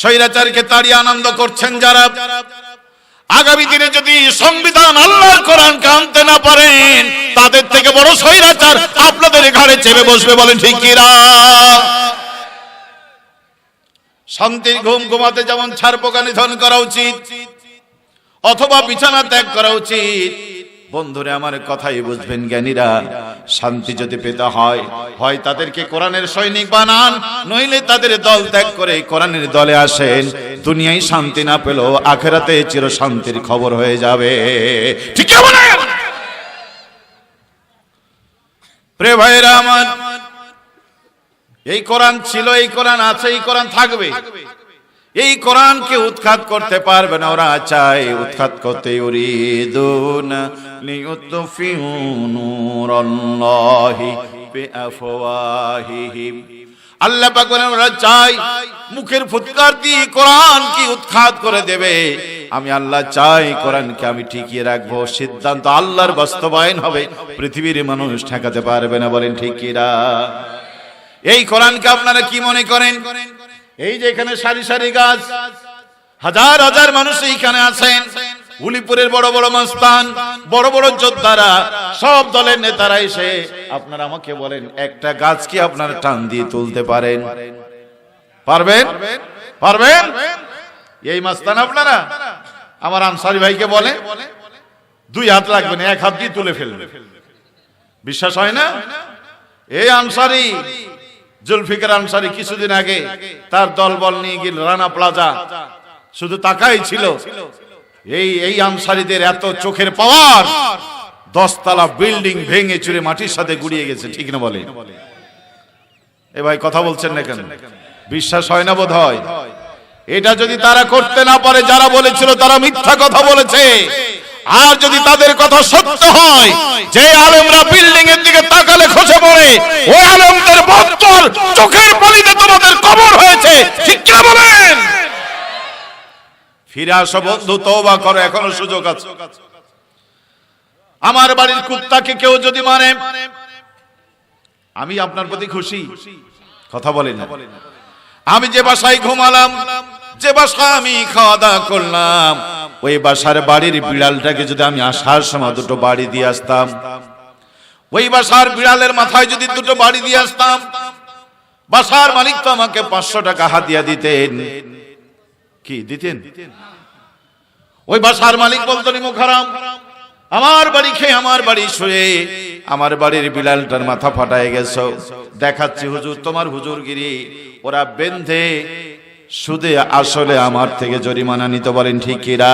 স্বৈরাচারকে তাড়িয়ে আনন্দ করছেন যারা। আগামী দিনে যদি সংবিধান আল্লাহর কোরআনকে আনতে না পারেন, তাদের থেকে বড় স্বৈরাচার আপনাদের ঘরে চেপে বসবে বলেন ঠিক শান্তির ঘুম ঘুমাতে যেমন ছাড় পোকা নিধন করা উচিত, অথবা বিছানা ত্যাগ করা উচিত বন্ধুরে, আমার কথাই বুঝবেন জ্ঞানীরা। শান্তি যদি পেতে হয় হয় তাদেরকে কোরআনের সৈনিক বানান, নইলে তাদের দল ত্যাগ করে কোরআনের দলে আসেন। দুনিয়ায় শান্তি না পেল আখেরাতে চির শান্তির খবর হয়ে যাবে। ঠিক প্রে ভাইরা আমার, এই কোরআন ছিল, এই কোরআন আছে, এই কোরআন থাকবে। এই কোরআনকে উৎখাত করতে পারবে না ওরা চায় উৎখাত করতে উরিদুন লিউতফিউ নূরাল্লাহি বিআফওয়াহিহিম আল্লাহ পাক বলেন চাই মুখের ফুৎকার দিয়ে কোরআন কি উৎখাত করে দেবে। আমি আল্লাহ চাই কোরআনকে আমি ঠিকিয়ে রাখব। সিদ্ধান্ত আল্লাহর বাস্তবায়ন হবে। পৃথিবীর মানুষ ঠেকাতে পারবে না। বলেন ঠিকিরা এই কোরআনকে আপনারা কি মনে করেন? এই যে এখানে সারি সারি গাছ, হাজার হাজার মানুষ এইখানে আছেন। উলিপুরের বড় বড় মাস্তান, বড় বড় যোদ্ধারা, সব দলের নেতারা এসে আপনারা আমাকে বলেন, একটা গাছ কি আপনারা টান দিয়ে তুলতে পারেন? পারবেন? পারবেন? এই মাস্তান আপনারা? আমার আনসারি ভাইকে বলে, দুই হাত লাগবে না, এক হাত দিয়ে তুলে ফেলবে। বিশ্বাস হয় না? এই আনসারি, জুলফিকার আনসারি কিছুদিন আগে তার দলবল নিয়ে গেল রানা প্লাজা। শুধু তাকাই ছিল এই এই আনসারিদের এত চোখের পাওয়ার। দশতলা বিল্ডিং ভেঙে চুরে মাটির সাথে গুড়িয়ে গেছে, ঠিক না বলে? এ ভাই, কথা বলছেন না কেন? বিশ্বাস হয় না বোধ হয় এটা যদি তারা করতে না পারে, যারা বলেছিল তারা মিথ্যা কথা বলেছে। আর যদি তাদের কথা সত্য হয়, যে আলেমরা বিল্ডিং এর দিকে তাকালে খসে পড়ে, ওই আলেমদের বত্তর চোখের পানিতে তোমাদের কবর হয়েছে, ঠিক কি বলেন ফিরে আসো বন্ধু তওবা করো, এখনও সুযোগ আছে। আমার বাড়ির কুত্তাকে কেউ যদি মানে আমি আপনার প্রতি খুশি। কথা বলেন না। আমি যে বাসায় ঘুমালাম, যে বাসায় আমি খাওয়া দাওয়া করলাম, ওই বাসার বাড়ির বিড়ালটাকে যদি আমি আসার সময় দুটো বাড়ি দিয়ে আসতাম, ওই বাসার বিড়ালের মাথায় যদি দুটো বাড়ি দিয়ে আসতাম, বাসার মালিক তো আমাকে পাঁচশো টাকা হাতিয়া দিতেন। কি দিতেন? ওই বাসার মালিক বলতো নিমো খারাম, আমার বাড়ি খেয়ে আমার বাড়ি শুয়ে আমার বাড়ির বিলালটার মাথা ফাটায় গেছ। দেখাচ্ছি হুজুর, তোমার হুজুরগিরি। ওরা বেঁধে, সুদে আসলে আমার থেকে জরিমানা নিতে পারেন ঠিকিরা